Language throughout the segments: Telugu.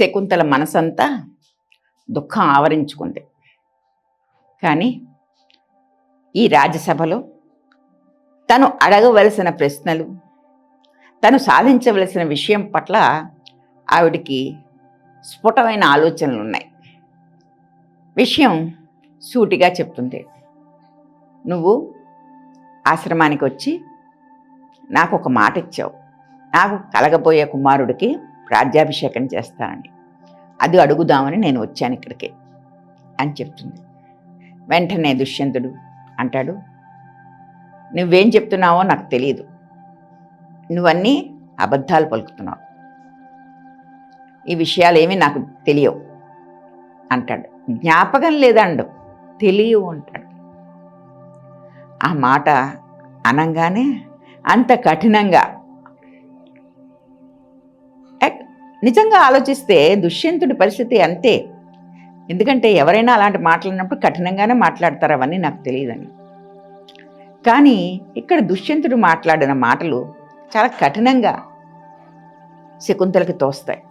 శకుంతల మనసంతా దుఃఖం ఆవరించుకుంది. కానీ ఈ రాజ్యసభలో తను అడగవలసిన ప్రశ్నలు తను సాధించవలసిన విషయం పట్ల ఆవిడికి స్ఫుటమైన ఆలోచనలు ఉన్నాయి విషయం సూటిగా చెప్తుంది. నువ్వు ఆశ్రమానికి వచ్చి నాకు ఒక మాట ఇచ్చావు నాకు కలగబోయే కుమారుడికి రాజ్యాభిషేకం చేస్తానని. అది అడుగుదామని నేను వచ్చాను ఇక్కడికి అని చెప్తుంది. వెంటనే దుష్యంతుడు అంటాడు నువ్వేం చెప్తున్నావో నాకు తెలియదు నువ్వన్నీ అబద్ధాలు పలుకుతున్నావు. ఈ విషయాలు ఏమీ నాకు తెలియవు అంటాడు. జ్ఞాపకం లేదండు తెలియవు అంటాడు. ఆ మాట అనంగానే అంత కఠినంగా నిజంగా ఆలోచిస్తే దుష్యంతుడి పరిస్థితి అంతే. ఎందుకంటే ఎవరైనా అలాంటి మాట్లాడినప్పుడు కఠినంగానే మాట్లాడతారు అవన్నీ నాకు తెలియదని కానీ ఇక్కడ దుష్యంతుడు మాట్లాడిన మాటలు చాలా కఠినంగా శకుంతలకి తోస్తాయి.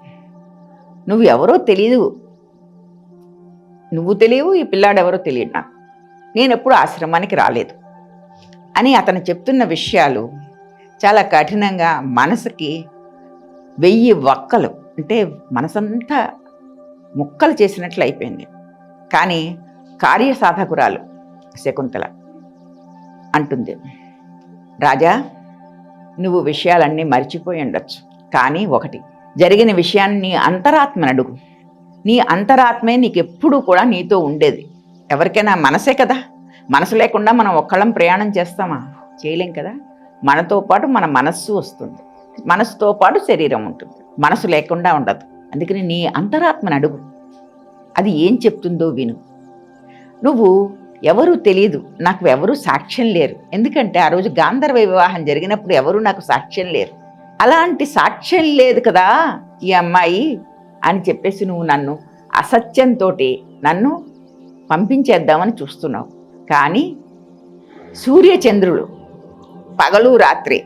నువ్వు ఎవరో తెలియదు నువ్వు తెలియవు ఈ పిల్లాడెవరో తెలియదు నాకు. నేను ఎప్పుడు ఆశ్రమానికి రాలేదు. అని అతను చెప్తున్న విషయాలు చాలా కఠినంగా మనసుకి వెయ్యి వక్కలు అంటే మనసంతా ముక్కలు చేసినట్లు అయిపోయింది. కానీ కార్యసాధకురాలు శకుంతల అంటుంది రాజా నువ్వు విషయాలన్నీ మర్చిపోయి ఉండొచ్చు. కానీ ఒకటి జరిగిన విషయాన్ని నీ అంతరాత్మను అడుగు. నీ అంతరాత్మే నీకు ఎప్పుడూ కూడా నీతో ఉండేది. ఎవరికైనా మనసే కదా. మనసు లేకుండా మనం ఒక్కళ్ళం ప్రయాణం చేస్తామా? చేయలేం కదా. మనతో పాటు మన మనస్సు వస్తుంది. మనసుతో పాటు శరీరం ఉంటుంది. మనసు లేకుండా ఉండదు. అందుకని నీ అంతరాత్మను అడుగు. అది ఏం చెప్తుందో విను. నువ్వు ఎవరు తెలియదు నాకు ఎవరు సాక్ష్యం లేరు. ఎందుకంటే ఆ రోజు గాంధర్వ వివాహం జరిగినప్పుడు ఎవరు నాకు సాక్ష్యం లేరు. అలాంటి సాక్ష్యం లేదు కదా ఈ అమ్మాయి అని చెప్పేసి నువ్వు నన్ను అసత్యంతో నన్ను పంపించేద్దామని చూస్తున్నావు. కానీ సూర్యచంద్రులు పగలు రాత్రి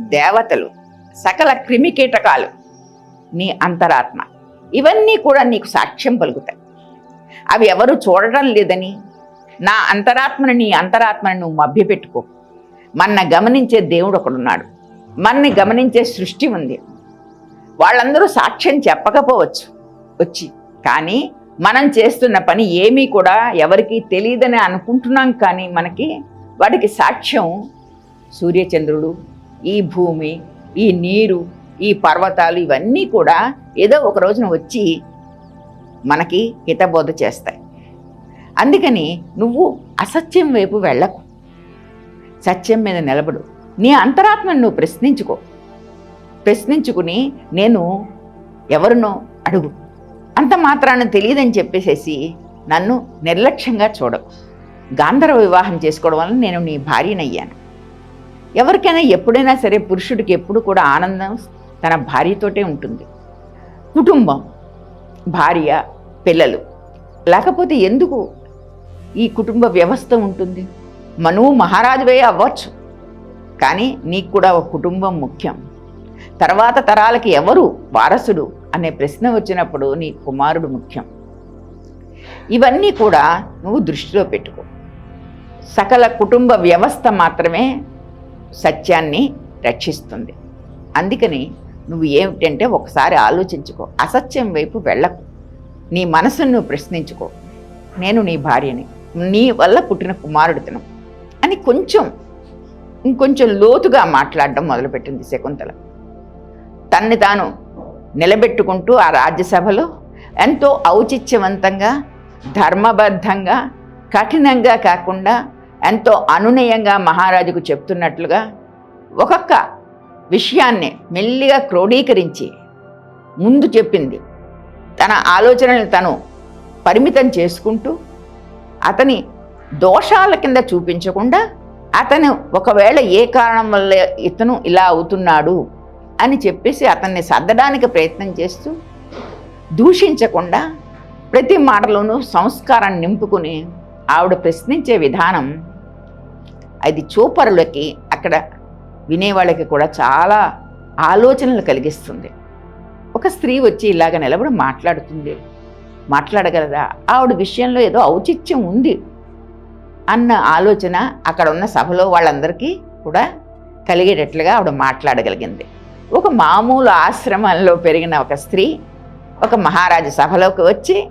దేవతలు సకల క్రిమికీటకాలు నీ అంతరాత్మ. ఇవన్నీ కూడా నీకు సాక్ష్యం పలుకుతాయి. అవి ఎవరు చూడటం లేదని నా అంతరాత్మని నీ అంతరాత్మను నువ్వు మభ్యపెట్టుకో. మన్న గమనించే దేవుడు ఒకడున్నాడు. మన్ని గమనించే సృష్టి ఉంది. వాళ్ళందరూ సాక్ష్యం చెప్పకపోవచ్చు. వచ్చి. కానీ మనం చేస్తున్న పని ఏమీ కూడా ఎవరికి తెలియదని అనుకుంటున్నాం కానీ మనకి వాటికి సాక్ష్యం సూర్యచంద్రుడు ఈ భూమి ఈ నీరు ఈ పర్వతాలు ఇవన్నీ కూడా ఏదో ఒక రోజున వచ్చి మనకి హితబోధ చేస్తాయి. అందుకని నువ్వు అసత్యం వైపు వెళ్ళకు. సత్యం మీద నిలబడు. నీ అంతరాత్మను నువ్వు ప్రశ్నించుకో. ప్రశ్నించుకుని నేను ఎవరినో అడుగు. అంత మాత్రాన తెలియదని చెప్పేసేసి నన్ను నిర్లక్ష్యంగా చూడకు. గాంధర్వ వివాహం చేసుకోవడం వల్ల నేను నీ భార్యనయ్యాను. ఎవరికైనా ఎప్పుడైనా సరే పురుషుడికి ఎప్పుడు కూడా ఆనందం తన భార్యతోటే ఉంటుంది. కుటుంబం భార్య పిల్లలు. లేకపోతే ఎందుకు ఈ కుటుంబ వ్యవస్థ ఉంటుంది? మనువు మహారాజువే అవ్వచ్చు. కానీ నీకు కూడా ఒక కుటుంబం ముఖ్యం. తర్వాత తరాలకి ఎవరు వారసుడు అనే ప్రశ్న వచ్చినప్పుడు నీ కుమారుడు ముఖ్యం. ఇవన్నీ కూడా నువ్వు దృష్టిలో పెట్టుకో. సకల కుటుంబ వ్యవస్థ మాత్రమే సత్యాన్ని రక్షిస్తుంది. అందుకని నువ్వు ఏమిటంటే ఒకసారి ఆలోచించుకో. అసత్యం వైపు వెళ్ళకు. నీ మనసును నువ్వు ప్రశ్నించుకో. నేను నీ భార్యని. నీ వల్ల పుట్టిన కుమారుడితను అని కొంచెం ఇంకొంచెం లోతుగా మాట్లాడడం మొదలుపెట్టింది శకుంతల. తన్ని తాను నిలబెట్టుకుంటూ ఆ రాజ్యసభలో ఎంతో ఔచిత్యవంతంగా ధర్మబద్ధంగా కఠినంగా కాకుండా ఎంతో అనునయంగా మహారాజుకు చెప్తున్నట్లుగా ఒక్కొక్క విషయాన్ని మెల్లిగా క్రోడీకరించి ముందు చెప్పింది. తన ఆలోచనల్ని తను పరిమితం చేసుకుంటూ అతని దోషాల కింద చూపించకుండా అతను ఒకవేళ ఏ కారణం వల్ల ఇతను ఇలా అవుతున్నాడు అని చెప్పేసి అతన్ని సర్దడానికి ప్రయత్నం చేస్తూ దూషించకుండా ప్రతి మాటలోనూ సంస్కారాన్ని నింపుకుని ఆవిడ ప్రశ్నించే విధానం అది చూపరులకి అక్కడ వినేవాళ్ళకి కూడా చాలా ఆలోచనలు కలిగిస్తుంది. ఒక స్త్రీ వచ్చి ఇలాగ నిలబడి మాట్లాడుతుంది. మాట్లాడగలదా? ఆవిడ విషయంలో ఏదో ఔచిత్యం ఉంది అన్న ఆలోచన అక్కడ ఉన్న సభలో వాళ్ళందరికీ కూడా కలిగేటట్లుగా ఆవిడ మాట్లాడగలిగింది. ఒక మామూలు ఆశ్రమంలో పెరిగిన ఒక స్త్రీ ఒక మహారాజు సభలోకి వచ్చి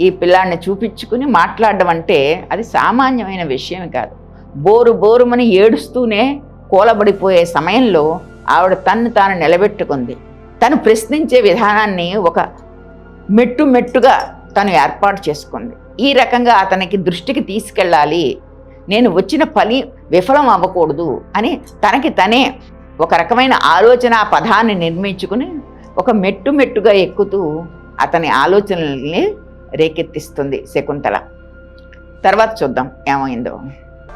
ఈ పిల్లాడిని చూపించుకుని మాట్లాడడం అంటే అది సామాన్యమైన విషయం కాదు. బోరు బోరుమని ఏడుస్తూనే కూలబడిపోయే సమయంలో ఆవిడ తన్ను తాను నిలబెట్టుకుంది. తను ప్రశ్నించే విధానాన్ని ఒక మెట్టు మెట్టుగా తను ఏర్పాటు చేసుకుంది. ఈ రకంగా అతనికి దృష్టికి తీసుకెళ్ళాలి. నేను వచ్చిన పని విఫలం అవ్వకూడదు అని తనకి తనే ఒక రకమైన ఆలోచన పదాన్ని నిర్మించుకుని ఒక మెట్టు మెట్టుగా ఎక్కుతూ అతని ఆలోచనల్ని రేకెత్తిస్తుంది శకుంతల. తర్వాత చూద్దాం ఏమైందో.